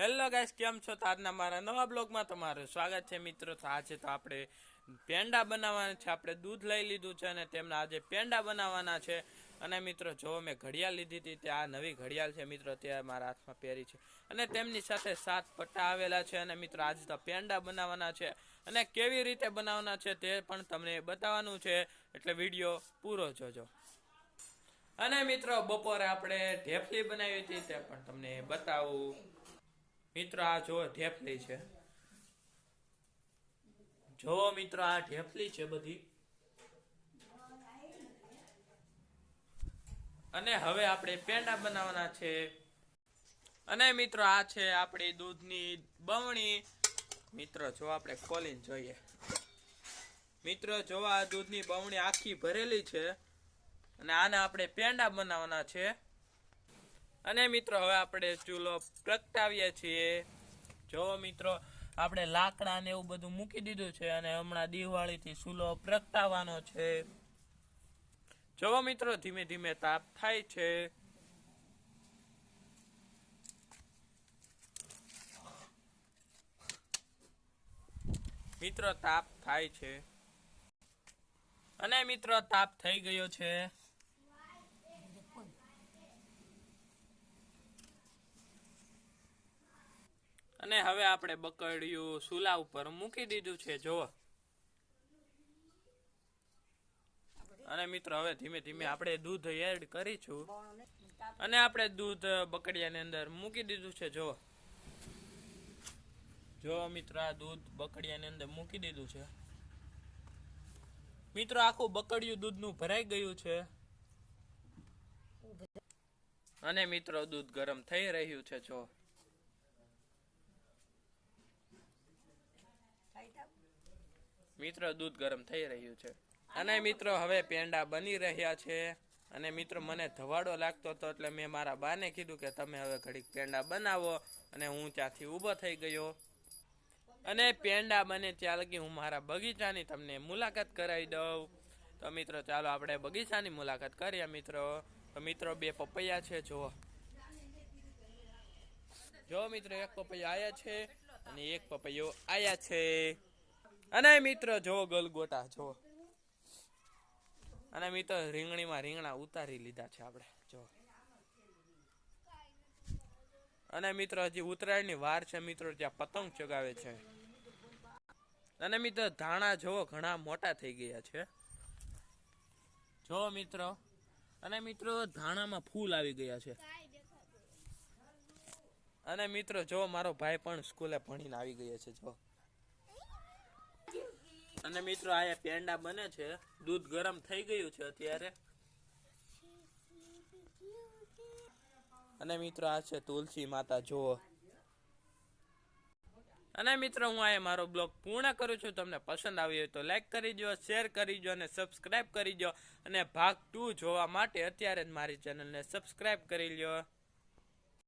Hello guys કેમ છો? તો આજના મારા નવા બ્લોગમાં તમારું સ્વાગત છે. મિત્રો, તો આજે તો આપણે પેંડા બનાવવાના છે. આપણે દૂધ લઈ લીધું છે અને તેમના આજે પેંડા બનાવવાના છે. અને મિત્રો, જો મેં ઘડિયાળ લીધી હતી, તે આ નવી ઘડિયાળ છે. મિત્રો, તે મારા હાથમાં પહેરી છે. અને તેમની સાથે સાત પટ્ટા આવેલા છે. અને મિત્રો, આજે તો પેંડા બનાવવાના છે. અને કેવી રીતે બનાવવાના છે તે પણ તમને બતાવવાનું છે. એટલે વીડિયો પૂરો જોજો. અને મિત્રો, બપોરે આપણે ઢેફલી બનાવી હતી, તે પણ તમને બતાવું. મિત્રો આ જો ઢેફલી છે. જો મિત્રો આ ઢેફલી છે બધી. અને હવે આપણે પેંડા બનાવવાના છે. અને મિત્રો આ છે આપણી દૂધની બમણી. મિત્રો જો આપણે ખોલીને જોઈએ. મિત્રો જો આ દૂધની બમણી આખી ભરેલી છે. અને આને આપણે પેંડા બનાવવાના છે. અને મિત્રો, હવે આપણે ચૂલો પ્રગટાવીએ છીએ. જો મિત્રો, આપણે લાકડા ને એવું બધું મૂકી દીધું છે અને હમણાં દિવાળીથી ચૂલો પ્રગટાવવાનો છે. જો મિત્રો, ધીમે ધીમે તાપ થાય છે. મિત્રો, તાપ થાય છે. અને મિત્રો, તાપ થઈ ગયો છે. અને હવે આપણે બકડિયું સુલા ઉપર મૂકી દીધું છે જો અને મિત્રો, હવે ધીમે ધીમે આપણે દૂધ એડ કરીશું. અને આપણે દૂધ બકડિયાની અંદર મૂકી દીધું છે જો જો મિત્રો, આ દૂધ બકડિયાની અંદર મૂકી દીધું છે. મિત્રો, આખું બકડિયું દૂધનું ભરાઈ ગયું છે. અને મિત્રો, દૂધ ગરમ થઈ રહ્યું છે જો મિત્રો, દૂધ ગરમ થઈ રહ્યું છે. અને મિત્રો, હવે પેંડા બની રહ્યા છે. અને મિત્રો, મને ધવાડો લાગતો હતો, એટલે મેં મારા બાને કીધું કે તમે હવે ઘડીક પેંડા બનાવો. અને હું ત્યાંથી ઊભો થઈ ગયો. અને પેંડા બને ત્યાં લગી હું મારા બગીચાની તમને મુલાકાત કરાવી દઉં. તો મિત્રો, ચાલો આપણે બગીચાની મુલાકાત કરીએ, મિત્રો. તો મિત્રો, બે પપૈયા છે જો જો મિત્રો, એક પપૈયા આયા છે અને એક પપૈયો આયા છે. અને મિત્રો, જો ગલગોટા, જો. અને મિત્રો, રીંગણીમાં રીંગણા ઉતારી લીધા છે આપણે, જો. અને મિત્રો, હજી ઉત્તરાયણની વાર છે મિત્રો ત્યાં પતંગ ચગાવે છે. અને મિત્રો, ધાણા, જો, ઘણા મોટા થઈ ગયા છે. જો, મિત્રો. અને મિત્રો, ધાણામાં ફૂલ આવી ગયા છે. અને મિત્રો, જો, મારો ભાઈ પણ સ્કૂલે ભણીને આવી ગયો છે, જો. અને મિત્રો, આ પેંડા બને છે. દૂધ ગરમ થઈ ગયું છે અત્યારે. અને મિત્રો, આ છે તુલસી માતા, જુઓ. અને મિત્રો, હું આ મારો બ્લોગ પૂર્ણ કરું છું. તમને પસંદ આવ્યો હોય તો લાઈક કરી દો શેર કરી દો અને સબસ્ક્રાઈબ કરી દો અને ભાગ ટુ જોવા માટે અત્યારે જ મારી ચેનલને સબસ્ક્રાઇબ કરી લ્યો.